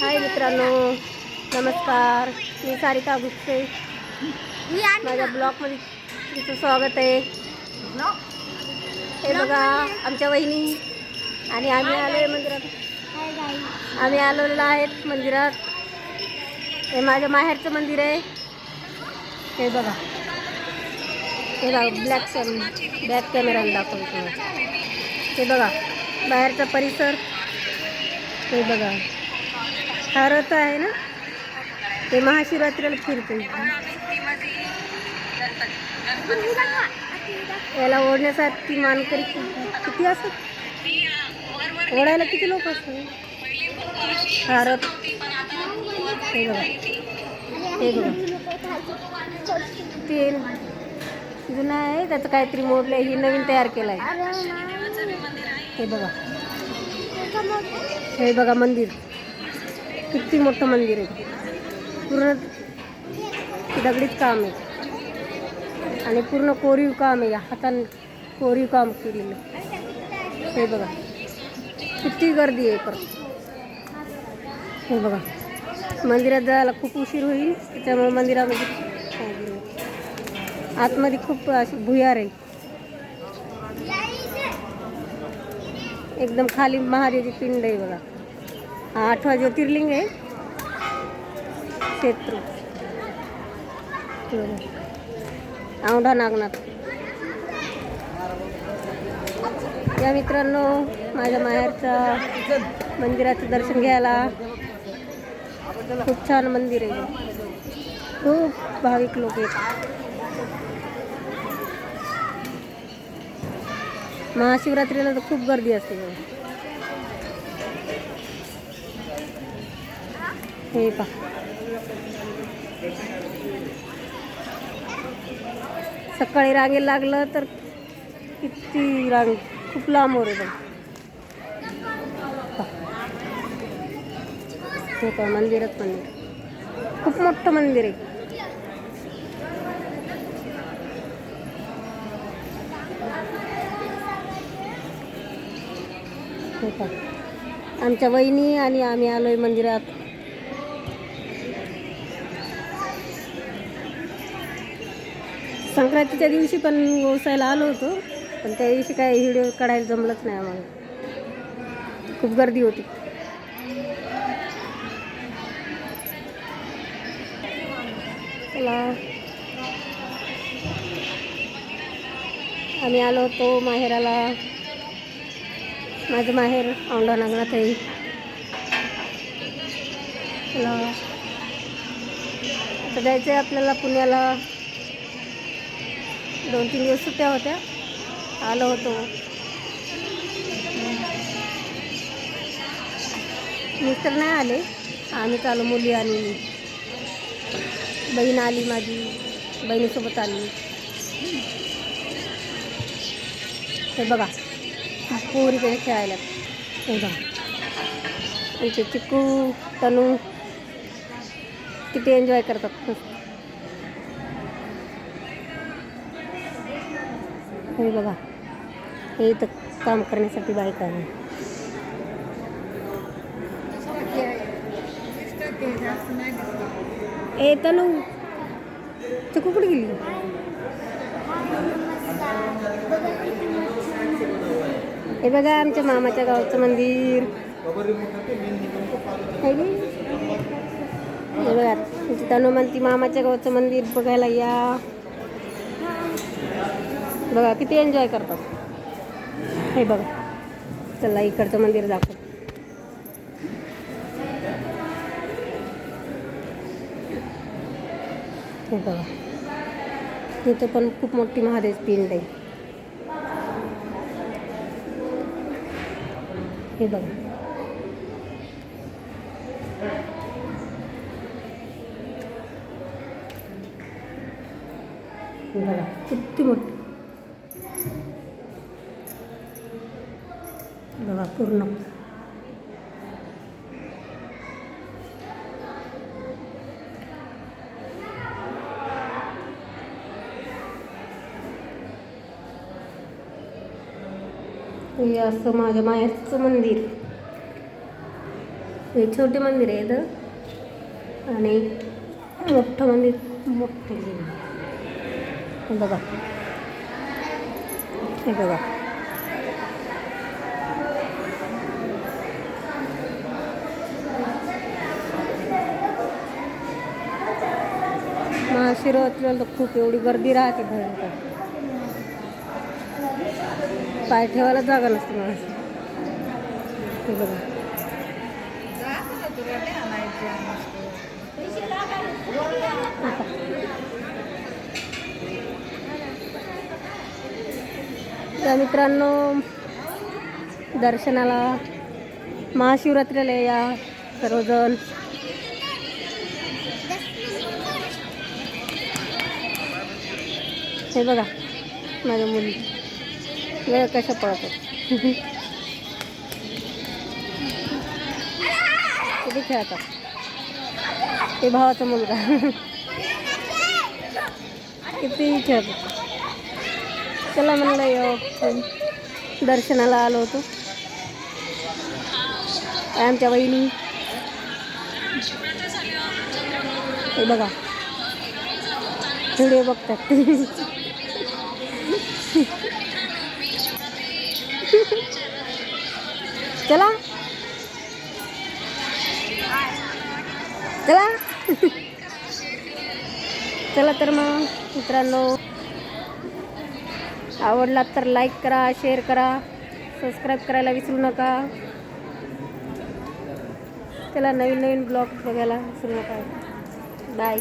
हाय मित्रांनो नमस्कार. मी सारिका गुप्ते. माझ्या ब्लॉगमध्ये तुमचं स्वागत आहे. हे बघा आमच्या वहिनी आणि आम्ही आलो आहे मंदिरात. आम्ही आलेलो आहेत मंदिरात. हे माझ्या माहेरचं मंदिर आहे. हे बघा. हे बघा ब्लॅक कॅम बॅक कॅमेराने दाखवतो हे बघा बाहेरचा परिसर. हे बघा. हरत आहे ना? ते महाशिवरात्रीला फिरते याला ओढण्यासाठी मानकरी किती असत ओढायला किती लोक असतात हरत हे बघा. हे बघा. ते जुनं आहे त्याचं काहीतरी मोडलं ही नवीन तयार केलं आहे हे बघा. हे बघा मंदिर. किती मोठं मंदिर आहे? पूर्ण दगडीत काम आहे. आणि पूर्ण कोरीव काम आहे. हाताने कोरीव काम केलेलं हे बघा. किती गर्दी आहे परत हे बघा. मंदिरात जायला खूप उशीर होईल. त्याच्यामुळे मंदिरामध्ये आतमध्ये खूप अशी भुयार आहे. एकदम खाली महादेवची पिंड आहे बघा. हा आठवा ज्योतिर्लिंग आहे. क्षेत्र. औंढा नागनाथ. या मित्रांनो माझ्या माहेरचा मंदिराचं दर्शन घ्यायला खूप छान मंदिर आहे. खूप भाविक लोक येतात महाशिवरात्रीला तर खूप गर्दी असते. हे पहा. सकाळी रांगेला लागलं तर किती रांग खूप लांब वर पहा. हे पहा मंदिरच मंदिर खूप मोठं मंदिर आहे. हे पहा. आमच्या वहिनी आणि आम्ही आलोय मंदिरात. संक्रांतीच्या दिवशी पण व्यवसायाला आलो होतो पण त्या दिवशी काय व्हिडिओ काढायला जमलंच नाही आम्हाला. खूप गर्दी होती. चला. आम्ही आलो होतो माहेराला. माझं माहेर औंढा नागनाथ आहे चला. आता जायचं आहे आपल्याला पुण्याला. दोन तीन दिवस सुट्ट्या होत्या. आलो होतो. मिस्टर नाही आले. आम्ही चालू मुली आणि बहीण आली माझी. बहिणीसोबत आली. हे बघा. पोरीकडे खेळायला. हे बघा. आमचे चिकू तनू. किती एन्जॉय करतात. हे बघा. हे इथं काम करण्यासाठी बाईक आहे. ए तनु चिकू कुठे गेली? हे बघा आमच्या मामाच्या गावचं मंदिर. हे बघा. तुमची म्हणती मामाच्या गावचं मंदिर बघायला या. बघा किती एन्जॉय करतात. हे बघा. चला इकडचं मंदिर दाखव. हे बघा. तिथं पण खूप मोठी महादेव पिंड आहे. हे बघा. हे बघा किती मोठी. पूर्ण. हे असं माझ्या माहेरचं मंदिर. हे छोटे मंदिर आहे तर आणि मोठं मंदिर मोठं हे बघा. हे बघा. महाशिवरात्रीला तर खूप एवढी गर्दी राहते भयंकर. पाय ठेवायला जागा नसते मला त्या बघा. तर मित्रांनो दर्शनाला महाशिवरात्रीला या सर्वजण हे बघा माझ्या मुली वेळ कशा पळतात. किती खेळतात. ते भावाचा मुलगा. किती खेळतात. चला म्हणलं यो दर्शनाला आलो होतो. आमच्या वहिनी. हे बघा. व्हिडिओ बघतात. चला. चला. चला तर मग मित्रांनो. आवडला तर लाईक करा शेअर करा. सबस्क्राईब करायला विसरू नका. चला नवीन नवीन ब्लॉग बघायला विसरू नका. बाय